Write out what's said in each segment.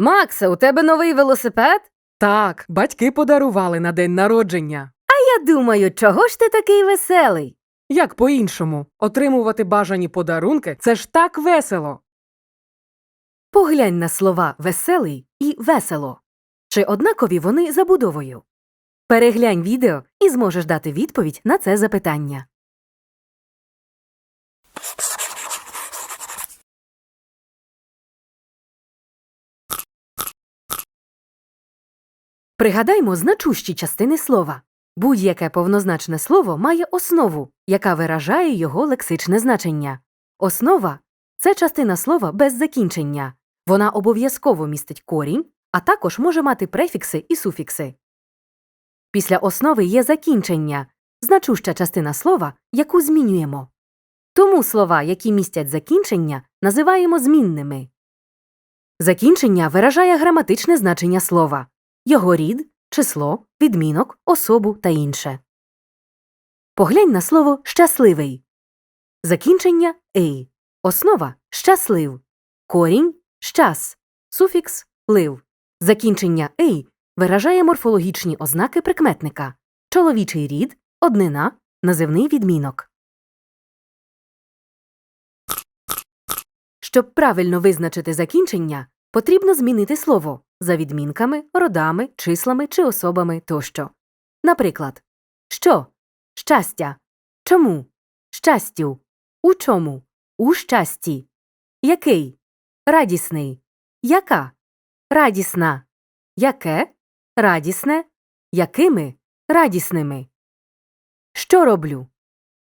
Максе, у тебе новий велосипед? Так, батьки подарували на день народження. А Я думаю, чого ж ти такий веселий? Як по-іншому, отримувати бажані подарунки це ж так весело. Поглянь на слова веселий і весело. Чи однакові вони забудовою? Переглянь відео і зможеш дати відповідь на це запитання. Пригадаймо значущі частини слова. Будь-яке повнозначне слово має основу, яка виражає його лексичне значення. Основа це частина слова без закінчення. Вона обов'язково містить корінь, а також може мати префікси і суфікси. Після основи є закінчення, значуща частина слова, яку змінюємо. Тому слова, які містять закінчення, називаємо змінними. Закінчення виражає граматичне значення слова, його рід, число, відмінок, особу та інше. Поглянь на слово щасливий. Закінчення ей. Основа щаслив. Корінь щас. Суфікс лив. Закінчення ей виражає морфологічні ознаки прикметника чоловічий рід, однина, називний відмінок. Щоб правильно визначити закінчення, потрібно змінити слово за відмінками, родами, числами чи особами тощо. Наприклад, що щастя, чому, щастю, у чому, у щасті, який, радісний, яка, радісна, яке, радісне, якими, радісними. Що роблю?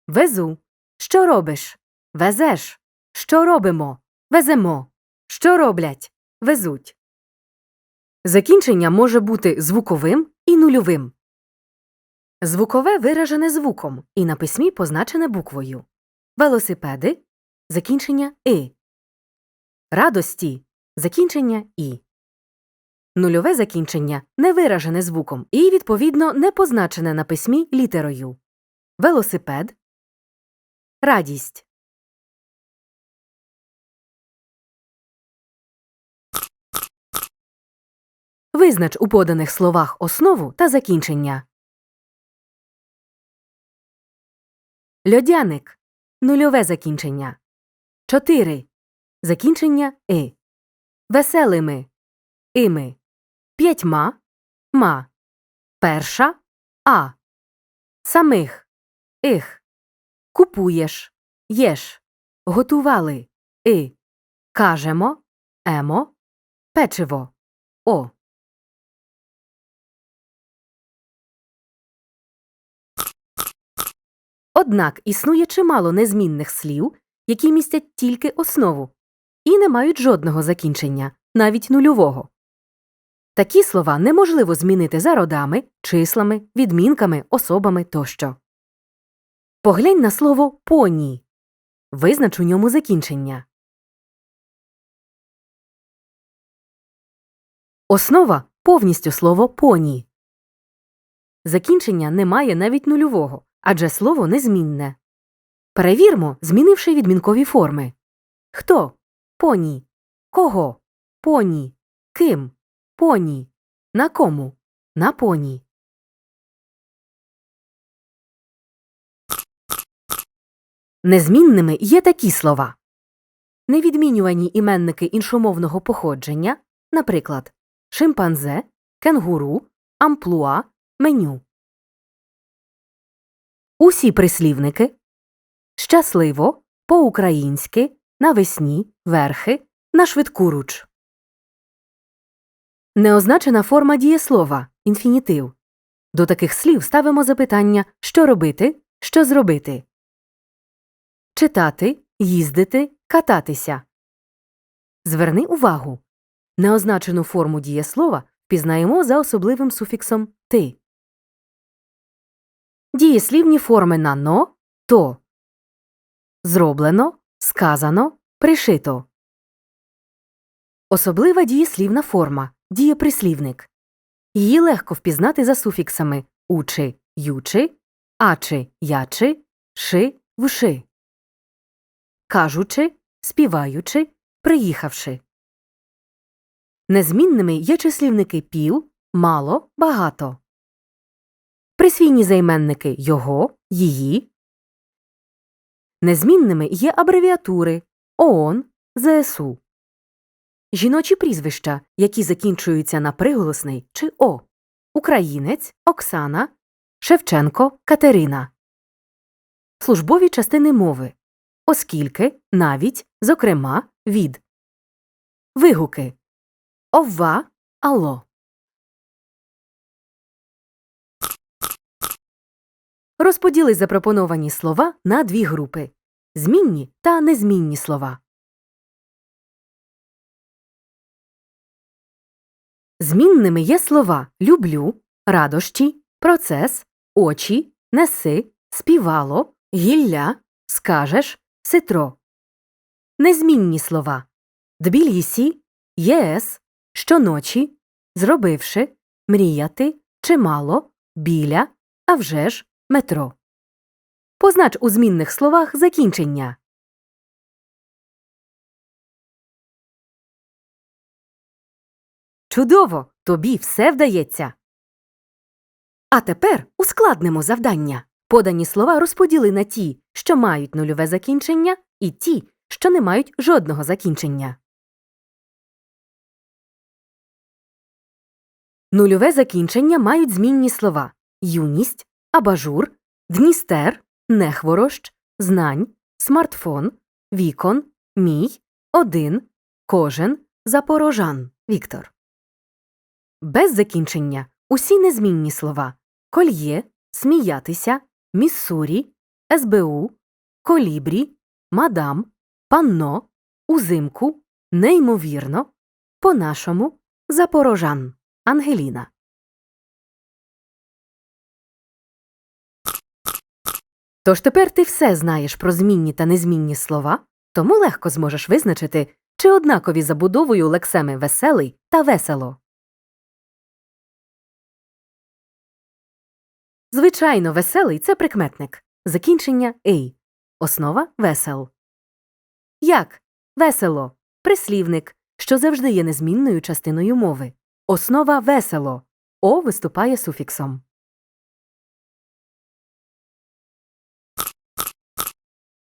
Везу. Що робиш? Везеш. Що робимо? Веземо. Що роблять? Везуть. Закінчення може бути звуковим і нульовим. Звукове виражене звуком і на письмі позначене буквою. Велосипеди закінчення и. Радості закінчення і. Нульове закінчення не виражене звуком і, відповідно, не позначене на письмі літерою. Велосипед радість. Визнач у поданих словах основу та закінчення. Льодяник нульове закінчення. 4. Закінчення и. Веселими ими. П'ятьма ма. Перша а. Самих их. Купуєш єш. Готували и. Кажемо емо. Печиво о. Однак існує чимало незмінних слів, які містять тільки основу і не мають жодного закінчення, навіть нульового. Такі слова неможливо змінити за родами, числами, відмінками, особами тощо. Поглянь на слово поні. Визнач у ньому закінчення. Основа повністю слово поні. Закінчення не має навіть нульового, адже слово незмінне. Перевірмо, змінивши відмінкові форми. Хто? Поні. Кого? Поні. Ким? Поні. На кому? На поні. Незмінними є такі слова. Невідмінювані іменники іншомовного походження, наприклад, шимпанзе, кенгуру, амплуа, меню. Усі прислівники щасливо, по-українськи, навесні, верхи, на швидкуруч. Неозначена форма дієслова інфінітив. До таких слів ставимо запитання що робити, що зробити. Читати, їздити, кататися. Зверни увагу. Неозначену форму дієслова впізнаємо за особливим суфіксом ти. Дієслівні форми на но то. Зроблено, сказано, пришито. Особлива дієслівна форма дієприслівник. Її легко впізнати за суфіксами учи, ючи, ачи, ячи, ши, вши. Кажучи, співаючи, приїхавши. Незмінними є числівники пів, мало, багато. Присвійні займенники його, її. Незмінними є абревіатури ООН, ЗСУ. Жіночі прізвища, які закінчуються на приголосний чи О. Українець, Оксана, Шевченко, Катерина. Службові частини мови. Оскільки, навіть, зокрема, від. Вигуки. Овва, алло. Розподіли запропоновані слова на дві групи змінні та незмінні слова. Змінними є слова люблю, радощі, процес, очі, неси, співало, гілля, скажеш, ситро. Незмінні слова Тбілісі, ЄС, щоночі, зробивши, мріяти, чимало, біля, а вже ж, метро. Познач у змінних словах закінчення. Чудово! Тобі все вдається. А тепер ускладнимо завдання. Подані слова розподіли на ті, що мають нульове закінчення, і ті, що не мають жодного закінчення. Нульове закінчення мають змінні слова юність, абажур, дністер, нехворощ, знань, смартфон, вікон, мій, один, кожен, запорожан. Віктор. Без закінчення усі незмінні слова кольє, сміятися, міссурі, СБУ, колібрі, мадам, панно, узимку, неймовірно, по-нашому, запорожан. Ангеліна. Тож тепер ти все знаєш про змінні та незмінні слова, тому легко зможеш визначити, чи однакові забудовою лексеми веселий та весело. Звичайно, веселий це прикметник. Закінчення «ей». Основа весел. Як весело прислівник, що завжди є незмінною частиною мови. Основа весело. О виступає суфіксом.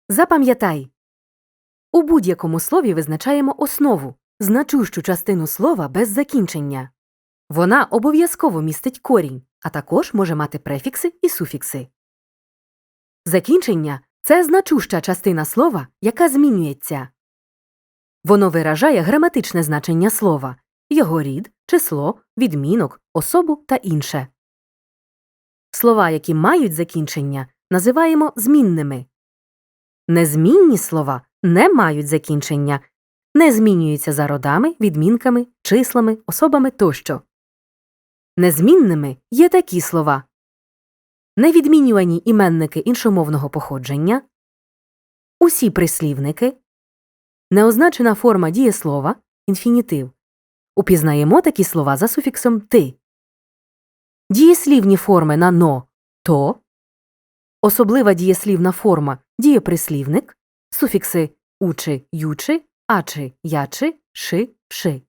Запам'ятай. У будь-якому слові визначаємо основу, значущу частину слова без закінчення. Вона обов'язково містить корінь, а також може мати префікси і суфікси. Закінчення це значуща частина слова, яка змінюється. Воно виражає граматичне значення слова, його рід, число, відмінок, особу та інше. Слова, які мають закінчення, називаємо змінними. Незмінні слова не мають закінчення, не змінюються за родами, відмінками, числами, особами тощо. Незмінними є такі слова. Невідмінювані іменники іншомовного походження, усі прислівники, неозначена форма дієслова, інфінітив. Упізнаємо такі слова за суфіксом ти, дієслівні форми на но то, особлива дієслівна форма. Дієприслівник, суфікси учи, ючи, ачи, ячи, ши, вши.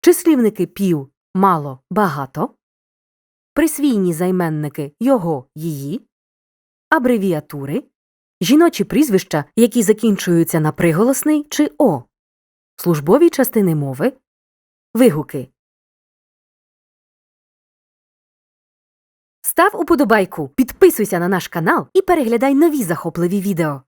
Числівники пів, мало, багато, присвійні займенники його, її, абревіатури, жіночі прізвища, які закінчуються на приголосний чи о, службові частини мови, вигуки. Став уподобайку, підписуйся на наш канал і переглядай нові захопливі відео.